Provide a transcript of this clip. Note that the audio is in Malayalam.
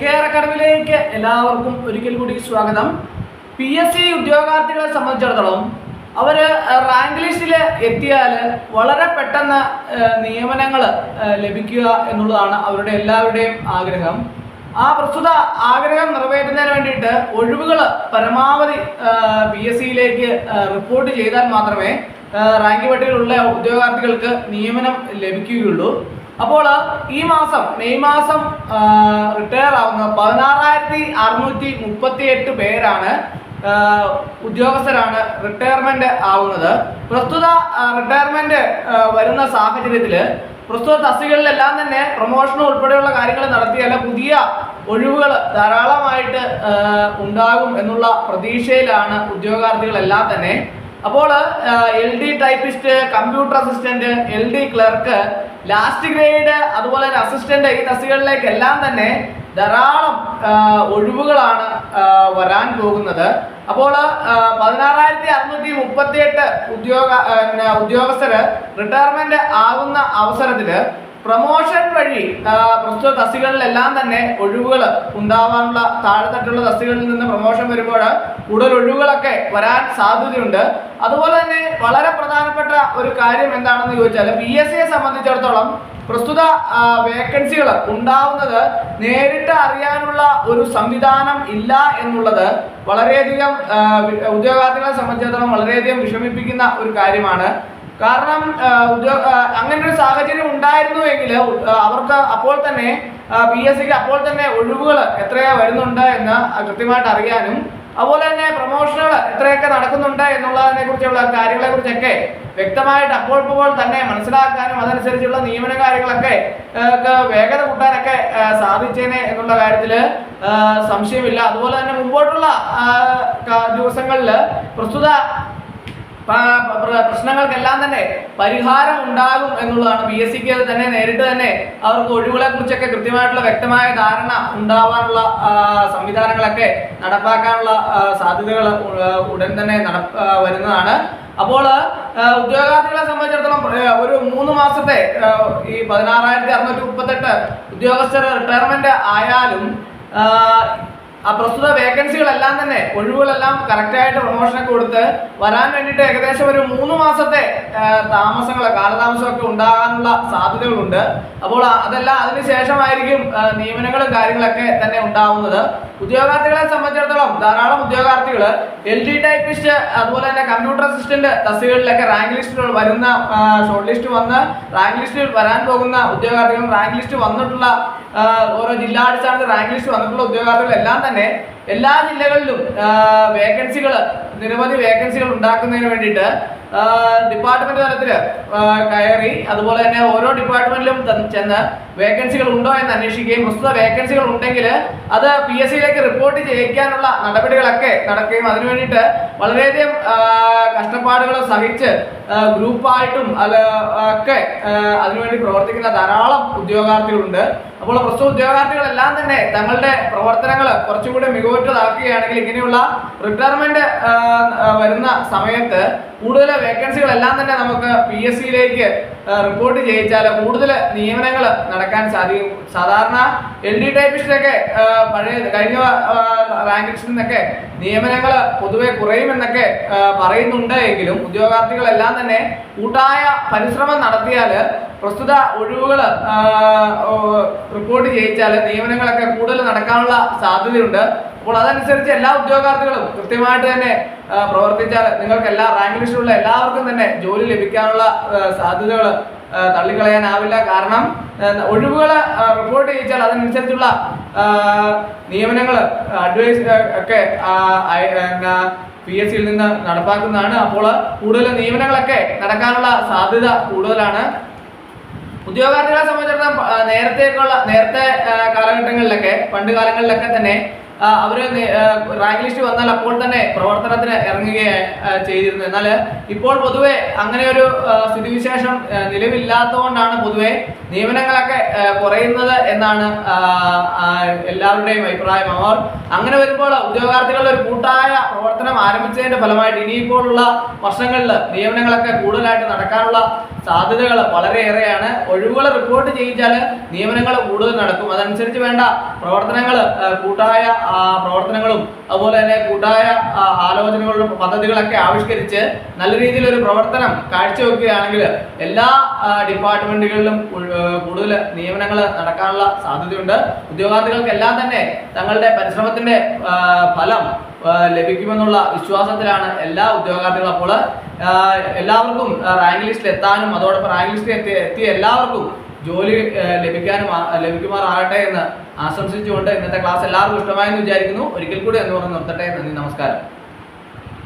കെ ആർ അക്കാഡമിയിലേക്ക് എല്ലാവർക്കും ഒരിക്കൽ കൂടി സ്വാഗതം. പി എസ് സി ഉദ്യോഗാർത്ഥികളെ സംബന്ധിച്ചിടത്തോളം അവർ റാങ്ക് ലിസ്റ്റിൽ എത്തിയാൽ വളരെ പെട്ടെന്ന് നിയമനങ്ങൾ ലഭിക്കുക എന്നുള്ളതാണ് അവരുടെ എല്ലാവരുടെയും ആഗ്രഹം. ആ പ്രസ്തുത ആഗ്രഹം നിറവേറ്റുന്നതിന് വേണ്ടിയിട്ട് ഒഴിവുകൾ പരമാവധി പി എസ് സിയിലേക്ക് റിപ്പോർട്ട് ചെയ്താൽ മാത്രമേ റാങ്ക് പട്ടികയിലുള്ള ഉദ്യോഗാർത്ഥികൾക്ക് നിയമനം ലഭിക്കുകയുള്ളൂ. അപ്പോൾ ഈ മാസം മെയ് മാസം റിട്ടയർ ആവുന്ന പതിനാറായിരത്തി അറുന്നൂറ്റി മുപ്പത്തി എട്ട് പേരാണ് ഉദ്യോഗസ്ഥരാണ് റിട്ടയർമെന്റ് ആവുന്നത്. പ്രസ്തുത റിട്ടയർമെന്റ് വരുന്ന സാഹചര്യത്തിൽ പ്രസ്തുത തസ്തികളിലെല്ലാം തന്നെ പ്രൊമോഷൻ ഉൾപ്പെടെയുള്ള കാര്യങ്ങൾ നടത്തിയാൽ പുതിയ ഒഴിവുകൾ ധാരാളമായിട്ട് ഉണ്ടാകും എന്നുള്ള പ്രതീക്ഷയിലാണ് ഉദ്യോഗാർത്ഥികളെല്ലാം തന്നെ അപ്പോൾ L D typist computer assistant L D clerk last grade അതുപോലെ തന്നെ അസിസ്റ്റന്റ് ഈ തസ്തികകളിലേക്കെല്ലാം തന്നെ ധാരാളം ഒഴിവുകളാണ് വരാൻ പോകുന്നത്. അപ്പോൾ പതിനാറായിരത്തി അറുന്നൂറ്റി മുപ്പത്തി എട്ട് ഉദ്യോഗ ഉദ്യോഗസ്ഥര് റിട്ടയർമെന്റ് ആകുന്ന അവസരത്തിൽ പ്രൊമോഷൻ വഴി പ്രസ്തുത തസ്തികളിലെല്ലാം തന്നെ ഒഴിവുകൾ ഉണ്ടാവാനുള്ള താഴെത്തട്ടുള്ള തസ്തികളിൽ നിന്ന് പ്രൊമോഷൻ വരുമ്പോൾ കൂടുതൽ ഒഴിവുകളൊക്കെ വരാൻ സാധ്യതയുണ്ട്. അതുപോലെ തന്നെ വളരെ പ്രധാനപ്പെട്ട ഒരു കാര്യം എന്താണെന്ന് ചോദിച്ചാൽ പി എസ് സിയെ സംബന്ധിച്ചിടത്തോളം പ്രസ്തുത വേക്കൻസികൾ ഉണ്ടാവുന്നത് നേരിട്ട് അറിയാനുള്ള ഒരു സംവിധാനം ഇല്ല എന്നുള്ളത് വളരെയധികം ഉദ്യോഗാർത്ഥികളെ സംബന്ധിച്ചിടത്തോളം വളരെയധികം വിഷമിപ്പിക്കുന്ന ഒരു കാര്യമാണ്. കാരണം അങ്ങനെ ഒരു സാഹചര്യം ഉണ്ടായിരുന്നു എങ്കിൽ അവർക്ക് അപ്പോൾ തന്നെ പി എസ് സിക്ക് അപ്പോൾ തന്നെ ഒഴിവുകൾ എത്രയാ വരുന്നുണ്ട് എന്ന് കൃത്യമായിട്ട് അറിയാനും അതുപോലെ തന്നെ പ്രൊമോഷനുകൾ എത്രയൊക്കെ നടക്കുന്നുണ്ട് എന്നുള്ളതിനെ കുറിച്ചുള്ള കാര്യങ്ങളെ കുറിച്ചൊക്കെ വ്യക്തമായിട്ട് അപ്പോൾ ഇപ്പോൾ തന്നെ മനസ്സിലാക്കാനും അതനുസരിച്ചുള്ള നിയമന കാര്യങ്ങളൊക്കെ വേഗത കൂട്ടാനൊക്കെ സാധിച്ചേനെ എന്നുള്ള കാര്യത്തിൽ സംശയമില്ല. അതുപോലെ തന്നെ മുമ്പോട്ടുള്ള ദിവസങ്ങളിൽ പ്രസ്തുത പ്രശ്നങ്ങൾക്കെല്ലാം തന്നെ പരിഹാരം ഉണ്ടാകും എന്നുള്ളതാണ് പി എസ് സിക്ക് തന്നെ നേരിട്ട് തന്നെ അവർക്ക് ഒഴിവുകളെ കുറിച്ചൊക്കെ കൃത്യമായിട്ടുള്ള വ്യക്തമായ ധാരണ ഉണ്ടാവാനുള്ള സംവിധാനങ്ങളൊക്കെ നടപ്പാക്കാനുള്ള സാധ്യതകൾ ഉടൻ തന്നെ വരുന്നതാണ്. അപ്പോൾ ഉദ്യോഗാർത്ഥികളെ സംബന്ധിച്ചിടത്തോളം ഒരു മൂന്ന് മാസത്തെ ഈ പതിനാറായിരത്തി അറുന്നൂറ്റി മുപ്പത്തെട്ട് ഉദ്യോഗസ്ഥർ റിട്ടയർമെന്റ് ആയാലും ആ, പ്രസ്തുത വേക്കൻസികളെല്ലാം തന്നെ ഒഴിവുകളെല്ലാം കറക്റ്റായിട്ട് പ്രൊമോഷനൊക്കെ കൊടുത്ത് വരാൻ വേണ്ടിയിട്ട് ഏകദേശം ഒരു മൂന്ന് മാസത്തെ താമസങ്ങൾ കാലതാമസമൊക്കെ ഉണ്ടാകാനുള്ള സാധ്യതകളുണ്ട്. അപ്പോൾ അതെല്ലാം അതിനുശേഷമായിരിക്കും നിയമനങ്ങളും കാര്യങ്ങളൊക്കെ തന്നെ ഉണ്ടാവുന്നത്. ഉദ്യോഗാർത്ഥികളെ സംബന്ധിച്ചിടത്തോളം ധാരാളം ഉദ്യോഗാർത്ഥികൾ എൽ ഡി ടൈപ്പിസ്റ്റ് അതുപോലെ തന്നെ കമ്പ്യൂട്ടർ അസിസ്റ്റന്റ് തസ്തികകളിലൊക്കെ റാങ്ക് ലിസ്റ്റുകൾ വരുന്ന ഷോർട്ട് ലിസ്റ്റ് വന്ന് റാങ്ക് ലിസ്റ്റിൽ വരാൻ പോകുന്ന ഉദ്യോഗാർത്ഥികൾ റാങ്ക് ലിസ്റ്റ് വന്നിട്ടുള്ള ഓരോ ജില്ലാടിസ്ഥാനത്തിൽ റാങ്ക് ലിസ്റ്റ് വന്നിട്ടുള്ള ഉദ്യോഗാർത്ഥികൾ എല്ലാം തന്നെ എല്ലാ ജില്ലകളിലും വേക്കൻസികൾ നിരവധി വേക്കൻസികൾ ഉണ്ടാക്കുന്നതിന് വേണ്ടിയിട്ട് ഡിപ്പാർട്ട്മെന്റ് തലത്തിൽ കയറി അതുപോലെ തന്നെ ഓരോ ഡിപ്പാർട്ട്മെന്റിലും ചെന്ന് വേക്കൻസികൾ ഉണ്ടോ എന്ന് അന്വേഷിക്കുകയും പ്രസ്തുത വേക്കൻസികൾ ഉണ്ടെങ്കിൽ അത് പി എസ് സിയിലേക്ക് റിപ്പോർട്ട് ചെയ്യിക്കാനുള്ള നടപടികളൊക്കെ നടക്കുകയും അതിനു വേണ്ടിയിട്ട് വളരെയധികം കഷ്ടപ്പാടുകൾ സഹിച്ച് ഗ്രൂപ്പായിട്ടും അല്ല ഒക്കെ അതിനുവേണ്ടി പ്രവർത്തിക്കുന്ന ധാരാളം ഉദ്യോഗാർത്ഥികളുണ്ട്. അപ്പോൾ പ്രസ്തുത ഉദ്യോഗാർത്ഥികളെല്ലാം തന്നെ തങ്ങളുടെ പ്രവർത്തനങ്ങൾ കുറച്ചുകൂടി മികവുറ്റതാക്കുകയാണെങ്കിൽ ഇങ്ങനെയുള്ള റിട്ടയർമെന്റ് വരുന്ന സമയത്ത് കൂടുതൽ വേക്കൻസികളെല്ലാം തന്നെ നമുക്ക് പി എസ് സിയിലേക്ക് റിപ്പോർട്ട് ചെയ്യിച്ചാൽ കൂടുതൽ നിയമനങ്ങൾ നടക്കാൻ സാധിക്കും. സാധാരണ എൽ ഡി ടൈപ്പിസ്റ്റിലൊക്കെ പഴയ കഴിഞ്ഞ റാങ്ക് നിന്നൊക്കെ നിയമനങ്ങൾ പൊതുവെ കുറയുമെന്നൊക്കെ പറയുന്നുണ്ട് എങ്കിലും ഉദ്യോഗാർത്ഥികളെല്ലാം തന്നെ കൂട്ടായ പരിശ്രമം നടത്തിയാൽ പ്രസ്തുത ഒഴിവുകൾ റിപ്പോർട്ട് ചെയ്യിച്ചാൽ നിയമനങ്ങളൊക്കെ കൂടുതൽ നടക്കാനുള്ള സാധ്യതയുണ്ട്. അപ്പോൾ അതനുസരിച്ച് എല്ലാ ഉദ്യോഗാർത്ഥികളും കൃത്യമായിട്ട് തന്നെ പ്രവർത്തിച്ചാൽ നിങ്ങൾക്ക് എല്ലാ റാങ്ക് ലിസ്റ്റിലുള്ള എല്ലാവർക്കും തന്നെ ജോലി ലഭിക്കാനുള്ള സാധ്യതകൾ തള്ളിക്കളയാനാവില്ല. കാരണം ഒഴിവുകൾ റിപ്പോർട്ട് ചെയ്യിച്ചാൽ അതിനനുസരിച്ചുള്ള നിയമനങ്ങൾ അഡ്വൈസ് ഒക്കെ പി എസ് സിയിൽ നിന്ന് നടപ്പാക്കുന്നതാണ്. അപ്പോൾ കൂടുതൽ നിയമനങ്ങളൊക്കെ നടക്കാനുള്ള സാധ്യത കൂടുതലാണ്. ഉദ്യോഗാർത്ഥികളെ സംബന്ധിച്ചിടത്തോളം നേരത്തേക്കുള്ള നേരത്തെ കാലഘട്ടങ്ങളിലൊക്കെ പണ്ട് കാലങ്ങളിലൊക്കെ തന്നെ ആ, അവർ റാങ്ക് ലിസ്റ്റ് വന്നാൽ അപ്പോൾ തന്നെ പ്രവർത്തനത്തിന് ഇറങ്ങുകയാണ് ചെയ്തിരുന്നു. എന്നാൽ ഇപ്പോൾ പൊതുവെ അങ്ങനെ ഒരു സ്ഥിതിവിശേഷം നിലവില്ലാത്തതുകൊണ്ടാണ് പൊതുവെ നിയമനങ്ങളൊക്കെ കുറയുന്നത് എന്നാണ് എല്ലാവരുടെയും അഭിപ്രായം. അവർ അങ്ങനെ വരുമ്പോൾ ഉദ്യോഗാർത്ഥികളുടെ ഒരു കൂട്ടായ പ്രവർത്തനം ആരംഭിച്ചതിന്റെ ഫലമായിട്ട് ഇനിയിപ്പോഴുള്ള വർഷങ്ങളിൽ നിയമനങ്ങളൊക്കെ കൂടുതലായിട്ട് നടക്കാനുള്ള സാധ്യതകൾ വളരെയേറെയാണ്. ഒഴിവുകൾ റിപ്പോർട്ട് ചെയ്യിച്ചാൽ നിയമനങ്ങൾ കൂടുതൽ നടക്കും. അതനുസരിച്ച് വേണ്ട പ്രവർത്തനങ്ങൾ കൂട്ടായ പ്രവർത്തനങ്ങളും അതുപോലെ തന്നെ കൂട്ടായ ആലോചനകളും പദ്ധതികളൊക്കെ ആവിഷ്കരിച്ച് നല്ല രീതിയിൽ ഒരു പ്രവർത്തനം കാഴ്ചവെക്കുകയാണെങ്കിൽ എല്ലാ ഡിപ്പാർട്ട്മെന്റുകളിലും കൂടുതൽ നിയമനങ്ങൾ നടക്കാനുള്ള സാധ്യതയുണ്ട്. ഉദ്യോഗാർത്ഥികൾക്കെല്ലാം തന്നെ തങ്ങളുടെ പരിശ്രമത്തിന്റെ ഫലം ലഭിക്കുമെന്നുള്ള വിശ്വാസത്തിലാണ് എല്ലാ ഉദ്യോഗാർത്ഥികളും അപ്പോൾ എല്ലാവർക്കും റാങ്ക് ലിസ്റ്റിൽ എത്താനും അതോടൊപ്പം റാങ്ക് ലിസ്റ്റിൽ എത്തി എത്തിയ എല്ലാവർക്കും ജോലി ലഭിക്കാനും ലഭിക്കുമാറാകട്ടെ എന്ന് ആശംസിച്ചുകൊണ്ട് ഇന്നത്തെ ക്ലാസ് എല്ലാവർക്കും ഇഷ്ടമായെന്ന് വിചാരിക്കുന്നു. ഒരിക്കൽ കൂടി എന്ന് പറഞ്ഞ് നിർത്തട്ടെ. നന്ദി നമസ്കാരം.